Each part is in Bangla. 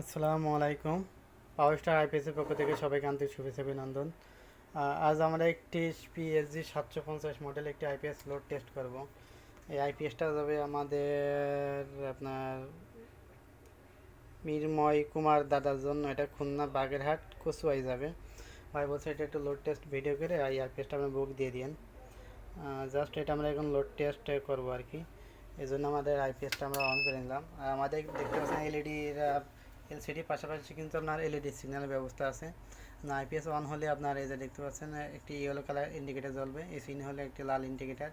আসসালামু আলাইকুম। পাওয়ার স্টার আইপিএসের পক্ষ থেকে সবাইকে আন্তরিক শুভেচ্ছা, অভিনন্দন। আজ আমরা একটি পিএসজি সাতশো পঞ্চাশ মডেল একটি আইপিএস লোড টেস্ট করব। এই আইপিএসটা যাবে আমাদের আপনার মিরময় কুমার দাদার জন্য। এটা খুলনা বাগেরহাট কচুয়াই যাবে। ভাই বলছে এটা একটু লোড টেস্ট ভিডিও করে এই আইপিএসটা আমরা বুক দিয়ে দিন জাস্ট এটা আমরা এখন লোড টেস্ট করব আর কি। এই জন্য আমাদের আইপিএসটা আমরা অন করে নিলাম। আমাদের দেখতে পাচ্ছেন এলইডির এলসিডি পাশাপাশি কিন্তু আপনার এলইডি সিগন্যালের ব্যবস্থা আছে। আইপিএস অন হলে আপনার এই যে দেখতে পাচ্ছেন, একটি ইয়েলো কালার ইন্ডিকেটার জ্বলবে এসিন হলে একটি লাল ইন্ডিকেটার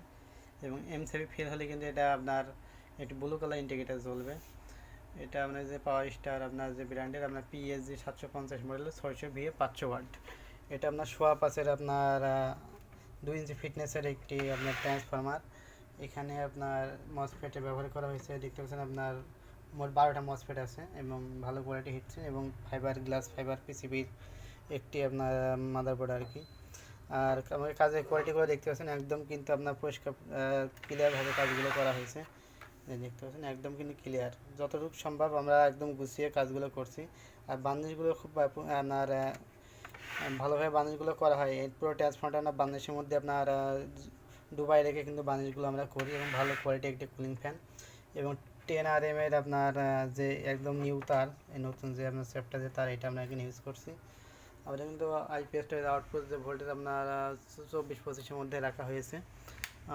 এবং এম সেভি ফেল হলে কিন্তু এটা আপনার একটি ব্লু কালার ইন্ডিকেটার জ্বলবে। এটা আপনার যে পাওয়ার স্টার আপনার যে ব্র্যান্ডের আপনার পিএসজি সাতশো পঞ্চাশ মডেল ছয়শো ভিএ পাঁচশো ওয়াট এটা আপনার সোয়া পাশের আপনার দুই ইঞ্চি ফিটনেসের একটি আপনার ট্রান্সফরমার এখানে আপনার মসফেটে ব্যবহার করা হয়েছে, দেখতে পাচ্ছেন আপনার মোট বারোটা মসফেট আছে এবং ভালো কোয়ালিটি হিটছে এবং ফাইবার গ্লাস ফাইবার পিসিবির একটি আপনার মাদারবোর্ড আর কি। আর আমাদের কাজের কোয়ালিটিগুলো দেখতে পাচ্ছেন, একদম কিন্তু আপনার পরিষ্কার ক্লিয়ারভাবে কাজগুলো করা হয়েছে। দেখতে পাচ্ছেন, একদম কিন্তু ক্লিয়ার যতটুকু সম্ভব আমরা একদম গুছিয়ে কাজগুলো করছি। আর বান্দিশগুলো খুব আপ- আপনার ভালোভাবে বান্দিশগুলো করা হয়। এই পুরো ট্রান্সফর্মারটা আপনার বান্দিশের মধ্যে আপনার ডুবাই রেখে কিন্তু বানিশগুলো আমরা করি এবং ভালো কোয়ালিটি একটি কুলিং ফ্যান এবং টেন আর এম এর আপনার যে একদম নিউ তার, এই নতুন যে আপনার সেফটা যে তার, এটা আমরা এখানে ইউজ করছি। আমাদের কিন্তু আইপিএসটার আউটপুট যে ভোল্টেজ আপনার চব্বিশ পঁচিশের মধ্যে রাখা হয়েছে।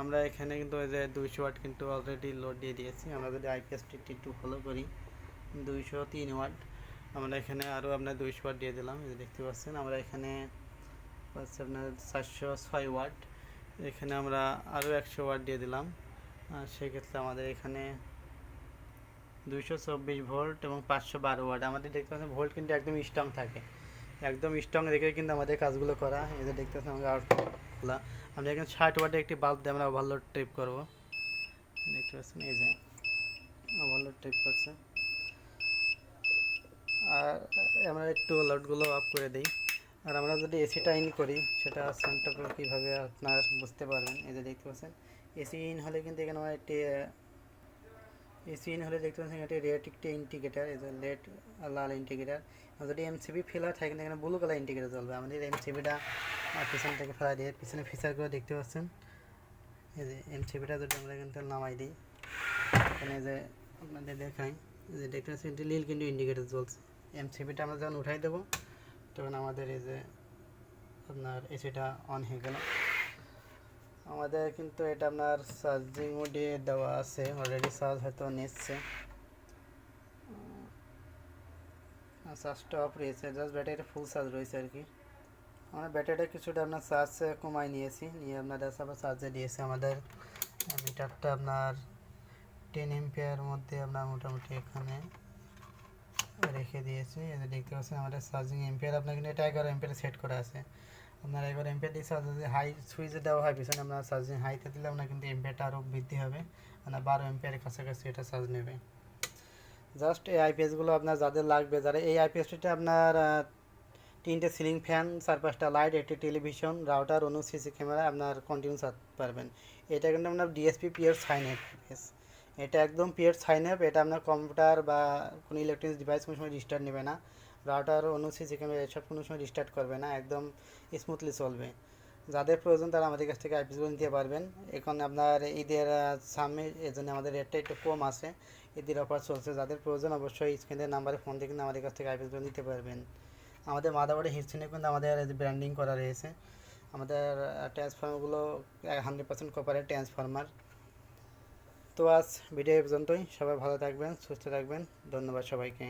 আমরা এখানে কিন্তু ওই যে দুইশো ওয়াট কিন্তু অলরেডি লোড দিয়ে দিয়েছি। আমরা যদি আইপিএসটি একটু ফলো করি, দুইশো তিন ওয়াট আমরা এখানে আরও আপনার দুইশো ওয়াট দিয়ে দিলাম, এই দেখতে পাচ্ছেন। আমরা এখানে পাচ্ছি আপনার চারশো ছয় ওয়াট এখানে আমরা আরও একশো ওয়াট দিয়ে দিলাম। সেক্ষেত্রে আমাদের এখানে দুইশো চব্বিশ ভোল্ট এবং পাঁচশো বারো ওয়াট। আমাদের দেখতে পাচ্ছেন, ভোল্ট কিন্তু একদম স্ট্রং থাকে। একদম স্ট্রং রেখে কিন্তু আমাদের কাজগুলো করা। যে দেখতে পাচ্ছেন, আমাদের আউটপুটগুলো আমরা এখানে ষাট ওয়াটের একটি বাল্ব দিয়ে আমরা ওভারলোড ট্রিপ করব। দেখতে পাচ্ছেন, এই যে ওভারলোড ট্রিপ করছে। আর আমরা একটু লোডগুলো অফ করে দিই। আর আমরা যদি এসিটা ইন করি, সেটা সেন্টার কীভাবে আপনার বুঝতে পারবেন? এই যে দেখতে পাচ্ছেন এসি ইন হলে কিন্তু এখানে আমার একটি এসি ইন হলে দেখতে পাচ্ছেন একটি রেড একটি ইন্ডিকেটার যে রেড লাল ইন্ডিকেটার যদি এমসিবি ফেলা থাকে এখানে ব্লু কালার ইন্ডিকেটার জ্বলবে। আমাদের এমসিবিটা পিছন থেকে ফেলা দিয়ে, পিছনে ফিচারগুলো দেখতে পাচ্ছেন। এই যে এমসিবিটা যদি আমরা এখান থেকে নামাই দিই, এখানে যে আপনাদের দেখাই যে দেখতে পাচ্ছেন একটি নীল কিন্তু ইন্ডিকেটার জ্বলছে। এমসিবিটা আমরা যখন উঠাই দেবো, তখন আমাদের এই যে আপনার এসিটা অন হয়ে গেল। আমাদের কিন্তু এটা আপনার চার্জিং মোডে দেওয়া আছে অলরেডি চার্জ হয়তো নিচ্ছে। চার্জটা অফ রয়েছে জাস্ট ব্যাটারিটা ফুল চার্জ রয়েছে আর কি। আমরা ব্যাটারিটা কিছুটা আপনার চার্জ কমাই নিয়েছি, নিয়ে আপনাদের আবার চার্জে দিয়েছে আমাদের। মিটারটা আপনার টেন এমপিয়ার মধ্যে আপনার মোটামুটি এখানে রেখে দিয়েছি। এই দেখতে পাচ্ছেন আমাদের চার্জিং এম্পিয়ার আপনার কিন্তু এটা এগারো এম্পিয়ার সেট করা আছে। আপনার এগারো এম্পিয়ার দিয়ে চার্জ যদি হাই সুইচে দেওয়া হয়, পিছনে আপনার চার্জিং হাইতে দিলে আপনার কিন্তু এম্পিয়ারটা আরও বৃদ্ধি হবে। মানে বারো এম্পিয়ারের কাছাকাছি এটা চার্জ নেবে জাস্ট এই আইপিএসগুলো আপনার যাদের লাগবে, যারা এই আইপিএসটিতে আপনার তিনটে সিলিং ফ্যান চার পাঁচটা লাইট একটি টেলিভিশন রাউটার অনু সিসি ক্যামেরা আপনার কন্টিনিউ পারবেন। এটা কিন্তু আপনার ডিএসপি পিওর সাইন আইপিএস এটা একদম পিওর সাইন আপ এটা আপনার কম্পিউটার বা কোনো ইলেকট্রনিক্স ডিভাইস কোনো সময় রিস্টার্ট নেবে না। রাউটার অনু সিসি ক্যামেরা এসব কোনো সময় রিস্টার্ট করবে না, একদম স্মুথলি চলবে। যাদের প্রয়োজন তারা আমাদের কাছ থেকে আইপিএসগুলো নিতে পারবেন। এখন আপনার ঈদের সামনে এই জন্য আমাদের রেটটা একটু কম আছে। ঈদের অফার চলছে, যাদের প্রয়োজন অবশ্যই স্ক্রিনের নাম্বারে ফোন দিয়ে কিন্তু আমাদের কাছ থেকে আইপিএসগুলো নিতে পারবেন। আমাদের মাদাবাড়ির হিস্ট্রি কিন্তু আমাদের ব্র্যান্ডিং করা রয়েছে, আমাদের ট্রান্সফর্মারগুলো হান্ড্রেড পার্সেন্ট কপারের ট্রান্সফর্মার তো আজ ভিডিও পর্যন্তই। সবাই ভালো থাকবেন, সুস্থ থাকবেন। ধন্যবাদ সবাইকে।